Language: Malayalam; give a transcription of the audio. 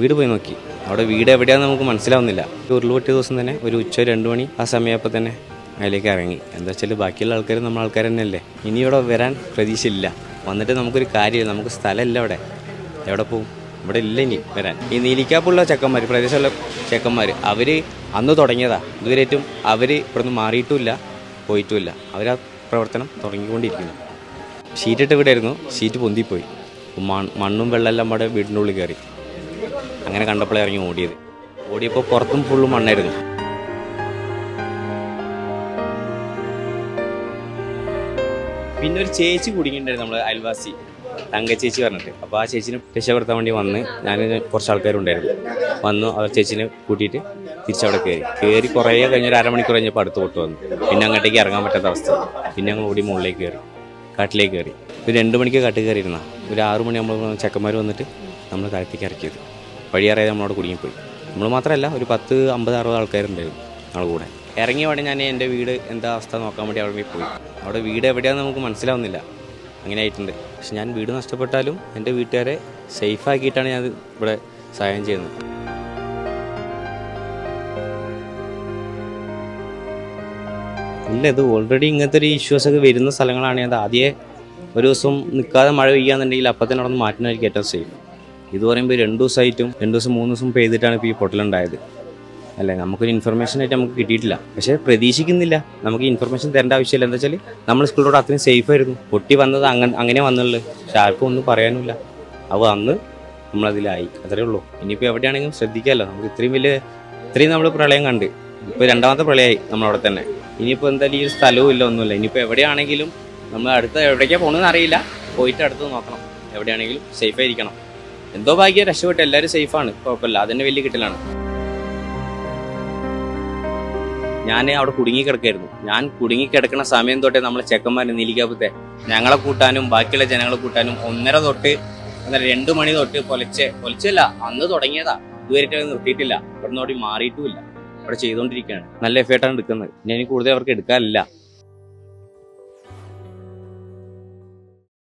വീട് പോയി നോക്കി. അവിടെ വീട് എവിടെയാണെന്ന് നമുക്ക് മനസ്സിലാവുന്നില്ല. ഒരു ഉരുൾപൊട്ടിയ ദിവസം തന്നെ ഒരു ഉച്ച രണ്ട് മണി ആ സമയപ്പോൾ തന്നെ അതിലേക്ക് ഇറങ്ങി. എന്താ വെച്ചാൽ ബാക്കിയുള്ള ആൾക്കാർ നമ്മൾ ആൾക്കാർ തന്നെയല്ലേ? ഇനി ഇവിടെ വരാൻ പ്രതീക്ഷയില്ല. വന്നിട്ട് നമുക്കൊരു കാര്യമില്ല. നമുക്ക് സ്ഥലമില്ല അവിടെ. എവിടെ പോകും ഇവിടെ ഇല്ല ഇനി വരാൻ. ഈ നീലിക്കാപ്പുള്ള ചെക്കന്മാർ പ്രദേശമുള്ള ചെക്കന്മാർ അവർ അന്ന് തുടങ്ങിയതാ. ഇതുവരെയായിട്ടും അവർ ഇവിടുന്ന് മാറിയിട്ടുമില്ല പോയിട്ടുമില്ല. അവർ ആ പ്രവർത്തനം തുടങ്ങിക്കൊണ്ടിരിക്കുന്നു. ഷീറ്റിട്ട് ഇവിടെ ആയിരുന്നു ഷീറ്റ് പൊന്തിപ്പോയി. മണ്ണും വെള്ളമെല്ലാം അവിടെ വീടിന്റെ ഉള്ളിൽ കയറി. അങ്ങനെ കണ്ടപ്പോഴേ ഇറങ്ങി ഓടിയത്. ഓടിയപ്പോൾ പുറത്തും ഫുള്ളും മണ്ണായിരുന്നു. പിന്നെ ഒരു ചേച്ചി കുടുങ്ങിയിട്ടുണ്ടായിരുന്നു നമ്മൾ അയൽവാസി. തങ്ക ചേച്ചി പറഞ്ഞിട്ട്. അപ്പോൾ ആ ചേച്ചിനെ രക്ഷപ്പെടുത്താൻ വേണ്ടി വന്ന് ഞാൻ കുറച്ച് ആൾക്കാരുണ്ടായിരുന്നു. വന്നു അവർ ചേച്ചിനെ കൂട്ടിയിട്ട് തിരിച്ചവിടെ കയറി. കയറി കുറേ കഴിഞ്ഞൊരു അരമണിക്കൂർ കഴിഞ്ഞപ്പോൾ അടുത്ത് പൊട്ട് വന്നു. പിന്നെ അങ്ങോട്ടേക്ക് ഇറങ്ങാൻ പറ്റാത്ത അവസ്ഥ. പിന്നെ ഞങ്ങൾ ഓടി മുകളിലേക്ക് കയറി. കാട്ടിലേക്ക് കയറി. ഒരു രണ്ട് മണിക്ക് കാട്ടിൽ കയറിയിരുന്ന. ഒരു ആറു നമ്മൾ ചെക്കന്മാർ വന്നിട്ട് നമ്മൾ കാലത്തേക്ക് ഇറക്കിയത്. വഴിയറിയാതെ നമ്മളോട് കുടുങ്ങിപ്പോയി. നമ്മൾ മാത്രമല്ല ഒരു പത്ത് അമ്പത് അറുപത് ആൾക്കാരുണ്ടായിരുന്നു ഞങ്ങളുടെ കൂടെ. ഇറങ്ങിയ പാടെ ഞാൻ എന്റെ വീട് എന്താ അവസ്ഥ നോക്കാൻ വേണ്ടി അവിടെ പോയി. അവിടെ വീട് എവിടെയാണെന്ന് നമുക്ക് മനസ്സിലാവുന്നില്ല. അങ്ങനെ ആയിട്ടുണ്ട്. പക്ഷെ ഞാൻ വീട് നഷ്ടപ്പെട്ടാലും എന്റെ വീട്ടുകാരെ സേഫ് ആക്കിയിട്ടാണ് ഞാൻ ഇവിടെ സഹായം ചെയ്യുന്നത്. ഇല്ല ഇത് ഓൾറെഡി ഇങ്ങനത്തെ ഒരു ഇഷ്യൂസ് ഒക്കെ വരുന്ന സ്ഥലങ്ങളാണ്. അത് ആദ്യമേ ഒരു ദിവസം നിൽക്കാതെ മഴ പെയ്യാന്നുണ്ടെങ്കിൽ അപ്പം തന്നെ അവിടെ നിന്ന് മാറ്റുന്നതായിരിക്കും ഏറ്റവും സേഫ് ഇത് പറയുമ്പോൾ രണ്ട് ദിവസമായിട്ടും രണ്ട് ദിവസം മൂന്ന് ദിവസം പെയ്തിട്ടാണ് ഇപ്പോൾ ഈ പൊട്ടലുണ്ടായത് അല്ലേ? നമുക്കൊരു ഇൻഫർമേഷൻ ആയിട്ട് നമുക്ക് കിട്ടിയിട്ടില്ല. പക്ഷേ പ്രതീക്ഷിക്കുന്നില്ല. നമുക്ക് ഇൻഫർമേഷൻ തരേണ്ട ആവശ്യമില്ല. എന്താ വെച്ചാൽ നമ്മൾ സ്കൂളിലൂടെ അത്രയും സേഫ് ആയിരുന്നു. പൊട്ടി വന്നത് അങ്ങനെ അങ്ങനെ വന്നുള്ളൂ. പക്ഷെ ആർക്കും ഒന്നും പറയാനുമില്ല. അപ്പോൾ അന്ന് നമ്മളതിലായി. അത്രേ ഉള്ളൂ. ഇനിയിപ്പോൾ എവിടെയാണെങ്കിലും ശ്രദ്ധിക്കാമല്ലോ നമുക്ക് ഇത്രയും വലിയ ഇത്രയും നമ്മൾ പ്രളയം കണ്ട്. ഇപ്പോൾ രണ്ടാമത്തെ പ്രളയമായി നമ്മളവിടെ തന്നെ. ഇനിയിപ്പോൾ എന്തായാലും ഈ ഒരു സ്ഥലവും ഇല്ല ഒന്നുമില്ല. ഇനിയിപ്പോൾ എവിടെയാണെങ്കിലും നമ്മൾ അടുത്ത എവിടേക്കാണ് പോകണമെന്ന് അറിയില്ല. പോയിട്ട് അടുത്ത് നോക്കണം. എവിടെയാണെങ്കിലും സേഫ് ആയിരിക്കണം. എന്തോ ഭാഗ്യം രക്ഷപ്പെട്ടു. എല്ലാവരും സേഫാണ് കുഴപ്പമില്ല. അതന്നെ വലിയ കിട്ടലാണ്. ഞാൻ അവിടെ കുടുങ്ങി കിടക്കായിരുന്നു. ഞാൻ കുടുങ്ങി കിടക്കുന്ന സമയം തൊട്ടേ നമ്മളെ ചെക്കന്മാർ നീലിക്കാപ്പത്തെ ഞങ്ങളെ കൂട്ടാനും ബാക്കിയുള്ള ജനങ്ങളെ കൂട്ടാനും ഒന്നര തൊട്ട് ഒന്നര രണ്ട് മണി തൊട്ട് പൊലച്ച് പൊലച്ചല്ല അന്ന് തുടങ്ങിയതാ. ഇതുവരെ നിർത്തിയിട്ടില്ല. ഇവിടുന്ന് ഓടി മാറിയിട്ടുമില്ല. ഇവിടെ ചെയ്തുകൊണ്ടിരിക്കുകയാണ് നല്ല എഫേർട്ടാണ് എടുക്കുന്നത്. ഇനി കൂടുതൽ അവർക്ക് എടുക്കാനില്ല.